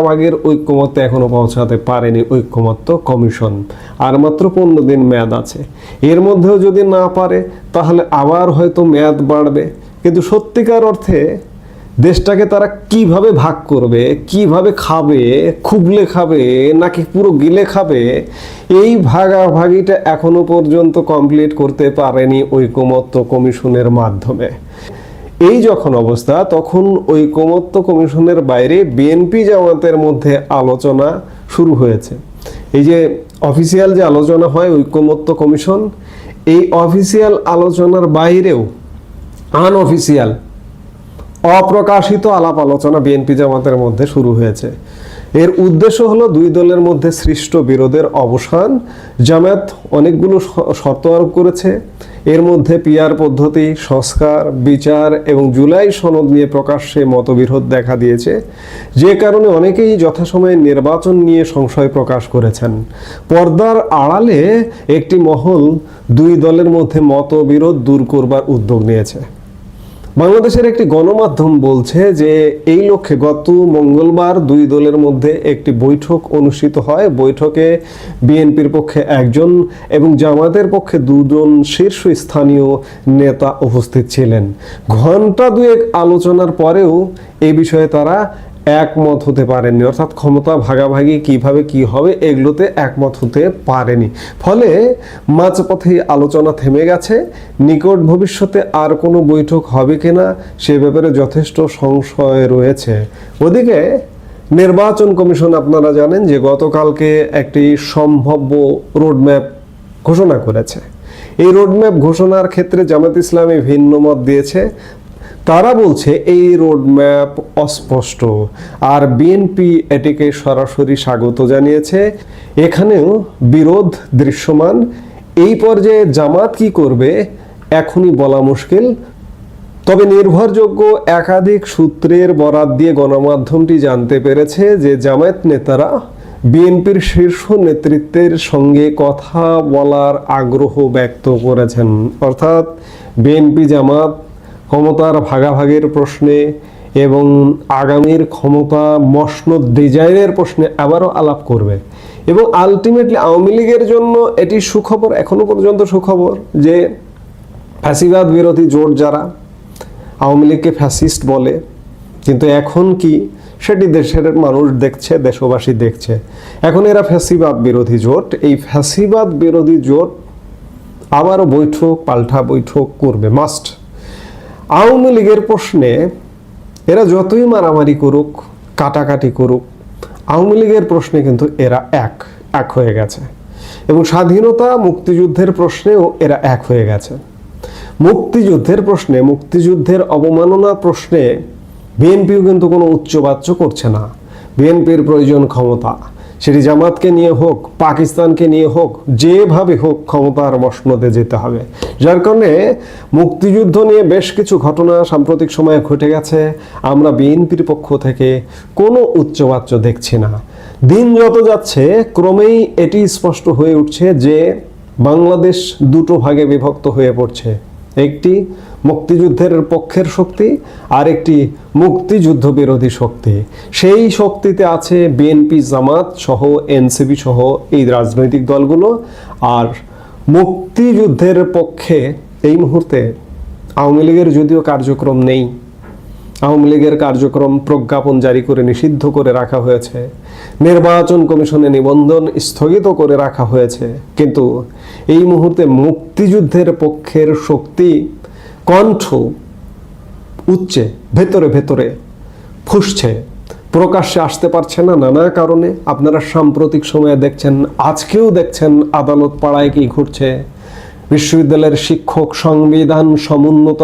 ভাগের ঐক্যমত্যে এখনও পৌঁছাতে পারেনি ঐক্যমত্য কমিশন। আর মাত্র পনেরো দিন মেয়াদ আছে। এর মধ্যেও যদি না পারে, তাহলে আবার হয়তো মেয়াদ বাড়বে। কিন্তু সত্যিকার অর্থে দেশটাকে তারা কীভাবে ভাগ করবে, কীভাবে খাবে, খুবলে খাবে, নাকি পুরো গিলে খাবে, এই ভাগাভাগিটা এখনও পর্যন্ত কমপ্লিট করতে পারেনি ঐকমত্য কমিশনের মাধ্যমে। এই যখন অবস্থা, তখন ঐকমত্য কমিশনের বাইরে বিএনপি জামাতের মধ্যে আলোচনা শুরু হয়েছে। এই যে অফিসিয়াল যে আলোচনা হয় ঐকমত্য কমিশন, এই অফিসিয়াল আলোচনার বাইরেও, আনঅফিসিয়াল অপ্রকাশিত আলাপ আলোচনা বিএনপি জামাতের মধ্যে শুরু হয়েছে। এর উদ্দেশ্য হলো দুই দলের মধ্যে সৃষ্ট বিরোধের অবসান। জামায়াত অনেকগুলো শর্ত আরোপ করেছে। এর মধ্যে পিয়ার পদ্ধতি, সংস্কার, বিচার এবং জুলাই সনদ নিয়ে প্রকাশ্যে মতবিরোধ দেখা দিয়েছে। যে কারণে অনেকেই যথাসময়ে নির্বাচন নিয়ে সংশয় প্রকাশ করেছেন। পর্দার আড়ালে একটি মহল দুই দলের মধ্যে মতবিরোধ দূর করবার উদ্যোগ নিয়েছে। বাংলাদেশের একটি গণমাধ্যম বলছে যে এই লক্ষ্যে গত মঙ্গলবার দুই দলের মধ্যে একটি বৈঠক অনুষ্ঠিত হয়। বৈঠকে বিএনপির পক্ষে একজন এবং জামাতের পক্ষে দুজন শীর্ষস্থানীয় নেতা উপস্থিত ছিলেন। ঘণ্টা দুয়েক আলোচনার পরেও এ বিষয়ে তারা একমত হতে পারেনি অর্থাৎ ক্ষমতা ভাগাভাগি কীভাবে কি হবে এগুলোতে একমত হতে পারেনি। ফলে মাঝপথে আলোচনা থেমে গেছে, নিকট ভবিষ্যতে আর কোনো বৈঠক হবে কিনা সে ব্যাপারে যথেষ্ট সংশয় রয়েছে। ওদিকে নির্বাচন কমিশন আপনারা জানেন যে গতকালকে একটি সম্ভাব্য রোডম্যাপ ঘোষণা করেছে। এই রোডম্যাপ ঘোষণার ক্ষেত্রে জামাত ইসলামী ভিন্ন মত দিয়েছে। তারা বলছে এই রোডম্যাপ অস্পষ্ট। আর বিএনপি এটিকে সরাসরি স্বাগত জানিয়েছে। এখানেও বিরোধ দৃশ্যমান। এই পর্যায়ে জামাত কি করবে, এখনই বলা মুশকিল। তবে নির্ভরযোগ্য একাধিক সূত্রের বরাত দিয়ে গণমাধ্যমটি জানতে পেরেছে যে জামায়াত নেতারা বিএনপির শীর্ষ নেতৃত্বের সঙ্গে কথা বলার আগ্রহ ব্যক্ত করেছেন। অর্থাৎ বিএনপি জামাত ক্ষমতার ভাগাভাগির প্রশ্নে এবং আগামীর ক্ষমতা মসনদ ডিজাইনের প্রশ্নে আবারও আলাপ করবে। এবং আলটিমেটলি আওয়ামী লীগের জন্য এটি সুখবর এখনও পর্যন্ত সুখবর যে ফ্যাসিবাদ বিরোধী জোট যারা আওয়ামী লীগকে ফ্যাসিস্ট বলে, কিন্তু এখন কি সেটি দেশের মানুষ দেখছে, দেশবাসী দেখছে। এখন এরা ফ্যাসিবাদ বিরোধী জোট। এই ফ্যাসিবাদ বিরোধী জোট আবারও বৈঠক, পাল্টা বৈঠক করবে। মাস্ট আওয়ামী লীগের প্রশ্নে এরা যতই মারামারি করুক, কাটাকাটি করুক, আওয়ামী লীগের প্রশ্নে কিন্তু এরা এক এক হয়ে গেছে। এবং স্বাধীনতা মুক্তিযুদ্ধের প্রশ্নেও এরা এক হয়ে গেছে। মুক্তিযুদ্ধের প্রশ্নে, মুক্তিযুদ্ধের অবমাননা প্রশ্নে বিএনপিও কিন্তু কোনো উচ্চবাচ্য করছে না। বিএনপির প্রয়োজন ক্ষমতা। সেটি জামাতকে নিয়ে হোক, পাকিস্তানকে নিয়ে হোক, যেভাবে হোক ক্ষমতার মসনদে যেতে হবে। যার কারণে মুক্তিযুদ্ধ নিয়ে বেশ কিছু ঘটনা সাম্প্রতিক সময়ে ঘটে গেছে। আমরা বিএনপির পক্ষ থেকে কোনো উচ্চবাচ্য দেখছি না। দিন যত যাচ্ছে, ক্রমেই এটি স্পষ্ট হয়ে উঠছে যে বাংলাদেশ দুটো ভাগে বিভক্ত হয়ে পড়ছে। একটি মুক্তিযুদ্ধের পক্ষের শক্তি আর একটি মুক্তিযুদ্ধ বিরোধী শক্তি। সেই শক্তিতে আছে বিএনপি জামাত সহ এনসিপি সহ এই রাজনৈতিক দলগুলো। আর মুক্তিযুদ্ধের পক্ষে এই মুহূর্তে আওয়ামী লীগের যদিও কার্যক্রম নেই আওয়ামী লীগের কার্যক্রম প্রজ্ঞাপন জারি করে নিষিদ্ধ করে রাখা হয়েছে। নির্বাচন কমিশনে নিবন্ধন স্থগিত করে রাখা হয়েছে। কিন্তু এই মুহূর্তে মুক্তিযুদ্ধের পক্ষের শক্তি কণ্ঠ উচ্চে, ভেতরে ভেতরে ফুসছে। প্রকাশ্যে আসতে পারছে না নানা কারণে। আপনারা সাম্প্রতিক সময়ে দেখছেন, আজকেও দেখছেন আদালত পাড়ায় কি ঘটছে বিশ্ববিদ্যালয়ের শিক্ষক সংবিধান সমুন্নত